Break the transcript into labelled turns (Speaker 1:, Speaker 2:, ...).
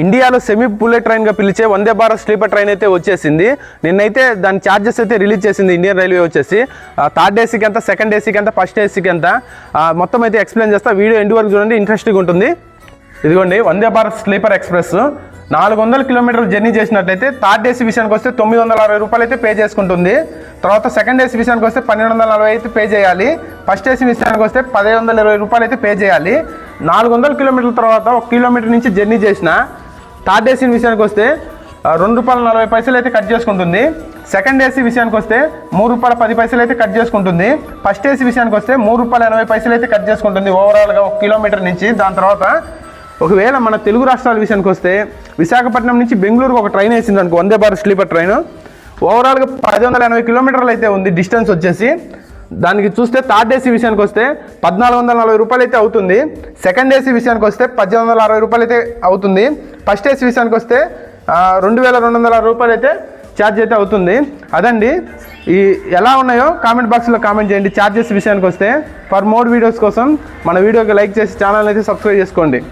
Speaker 1: ఇండియాలో semi bullet ట్రైన్గా పిలిచే Vande Bharat sleeper train అయితే వచ్చేసింది. నిన్నైతే దాని ఛార్జెస్ అయితే రిలీజ్ చేసింది ఇండియన్ రైల్వే వచ్చేసి. థర్డ్ ఏసీకి ఎంత సెకండ్ ఏసీకి ఎంత ఫస్ట్ ఏసీకి ఎంత? మొత్తం అయితే ఎక్స్ప్లెయిన్ చేస్తా. వీడియో ఎండ్ వరకు చూడండి ఇంట్రెస్టింగ్ ఉంటుంది. ఇదిగోండి వందే భారత్ స్లీపర్ ఎక్స్ప్రెస్ నాలుగు వందల కిలోమీటర్లు జర్నీ చేసినట్లయితే థర్డ్ ఏసీ విషయానికి వస్తే తొమ్మిది వందల అరవై రూపాయలు అయితే పే చేసుకుంటుంది. తర్వాత సెకండ్ ఏసీ విషయానికి వస్తే పన్నెండు వందల నలభై అయితే పే చేయాలి. ఫస్ట్ ఏసీ విషయానికి వస్తే పదిహేను వందల ఇరవై రూపాయలు అయితే పే చేయాలి. నాలుగు వందల కిలోమీటర్ల తర్వాత ఒక కిలోమీటర్ నుంచి జర్నీ చేసిన థర్డ్ ఏసీ విషయానికి వస్తే రెండు రూపాయల నలభై పైసలు అయితే కట్ చేసుకుంటుంది. సెకండ్ ఏసీ విషయానికి వస్తే మూడు రూపాయల పది పైసలు అయితే కట్ చేసుకుంటుంది. ఫస్ట్ ఏసీ విషయానికి వస్తే మూడు రూపాయల ఎనభై పైసలు అయితే కట్ చేసుకుంటుంది ఓవరాల్గా ఒక కిలోమీటర్ నుంచి. దాని తర్వాత ఒకవేళ మన తెలుగు రాష్ట్రాల విషయానికి వస్తే విశాఖపట్నం నుంచి బెంగళూరుకు ఒక ట్రైన్ వేసింది అనుకో వందే భారత్ స్లీపర్ ట్రైన్. ఓవరాల్గా పది వందల ఎనభై కిలోమీటర్లు అయితే ఉంది డిస్టెన్స్ వచ్చేసి. దానికి చూస్తే థర్డ్ ఏసీ విషయానికి వస్తే పద్నాలుగు వందల నలభై రూపాయలు అయితే అవుతుంది. సెకండ్ ఏసీ విషయానికి వస్తే పద్దెనిమిది వందల అరవై రూపాయలు అయితే అవుతుంది. ఫస్ట్ ఏసీ విషయానికి వస్తే రెండు వేల రెండు వందల రూపాయలు అయితే ఛార్జ్ అయితే అవుతుంది. అదండి ఈ ఎలా ఉన్నాయో కామెంట్ బాక్స్లో కామెంట్ చేయండి. ఛార్జెస్ విషయానికి వస్తే ఫర్ మోర్ వీడియోస్ కోసం మన వీడియోకి లైక్ చేసి ఛానల్ అయితే సబ్స్క్రైబ్ చేసుకోండి.